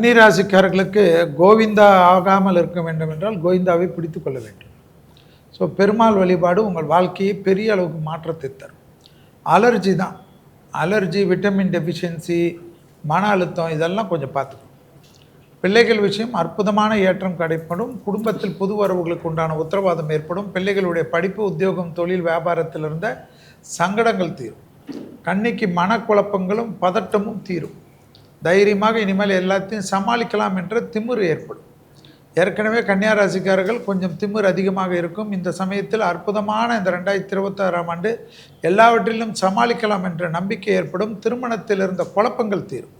கன்னிராசிக்காரர்களுக்கு கோவிந்தா ஆகாமல் இருக்க வேண்டும் என்றால் கோவிந்தாவை பிடித்து கொள்ள வேண்டும். ஸோ பெருமாள் வழிபாடு உங்கள் வாழ்க்கையை பெரிய அளவுக்கு மாற்றத்தை தரும். அலர்ஜி தான். அலர்ஜி விட்டமின் டெஃபிஷியன்சி மன அழுத்தம் இதெல்லாம் கொஞ்சம் பார்த்துக்கணும். பிள்ளைகள் விஷயம் அற்புதமான ஏற்றம் கிடைப்படும். குடும்பத்தில் புது வரவுகளுக்கு உண்டான உத்தரவாதம் ஏற்படும். பிள்ளைகளுடைய படிப்பு உத்தியோகம் தொழில் வியாபாரத்தில் இருந்த சங்கடங்கள் தீரும். கண்ணிக்கு மனக்குழப்பங்களும் பதட்டமும் தீரும். தைரியமாக இனிமேல் எல்லாத்தையும் சமாளிக்கலாம் என்ற திமிரு ஏற்படும். ஏற்கனவே கன்னியாராசிக்காரர்கள் கொஞ்சம் திமிர் அதிகமாக இருக்கும். இந்த சமயத்தில் அற்புதமான இந்த ரெண்டாயிரத்தி இருபத்தாறாம் ஆண்டு எல்லாவற்றிலும் சமாளிக்கலாம் என்ற நம்பிக்கை ஏற்படும். திருமணத்தில் இருந்த குழப்பங்கள் தீரும்.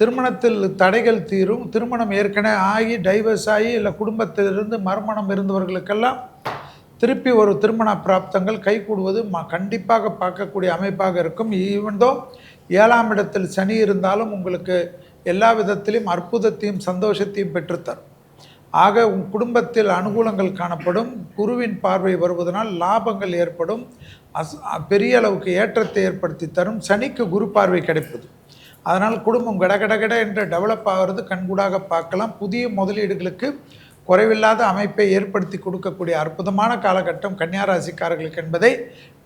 திருமணத்தில் தடைகள் தீரும். திருமணம் ஏற்கனவே ஆகி டைவர்ஸ் ஆகி இல்லை குடும்பத்திலிருந்து மறுமணம் இருந்தவர்களுக்கெல்லாம் திருப்பி ஒரு திருமண பிராப்தங்கள் கைகூடுவது ம கண்டிப்பாக பார்க்கக்கூடிய அமைப்பாக இருக்கும். ஈவன்தோ ஏழாம் இடத்தில் சனி இருந்தாலும் உங்களுக்கு எல்லா விதத்திலும் அற்புதத்தையும் சந்தோஷத்தையும் பெற்றுத்தரும். ஆக உன் குடும்பத்தில் அனுகூலங்கள் காணப்படும். குருவின் பார்வை வருவதனால் லாபங்கள் ஏற்படும். அஸ் பெரிய அளவுக்கு ஏற்றத்தை ஏற்படுத்தி தரும். சனிக்கு குரு பார்வை கிடைப்பது. அதனால் குடும்பம் கடகடகட என்று டெவலப் ஆகிறது. கண்கூடாக பார்க்கலாம். புதிய முதலீடுகளுக்கு குறைவில்லாத அமைப்பை ஏற்படுத்தி கொடுக்கக்கூடிய அற்புதமான காலகட்டம் கன்னியாராசிக்காரர்களுக்கு என்பதை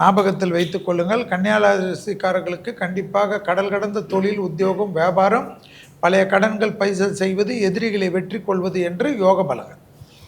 ஞாபகத்தில் வைத்துக் கொள்ளுங்கள். கன்னியாராசிக்காரர்களுக்கு கண்டிப்பாக கடல் கடந்த தொழில் உத்தியோகம் வியாபாரம் பழைய கடன்கள் பைசல் செய்வது எதிரிகளை வெற்றி கொள்வது என்று யோக பலகன்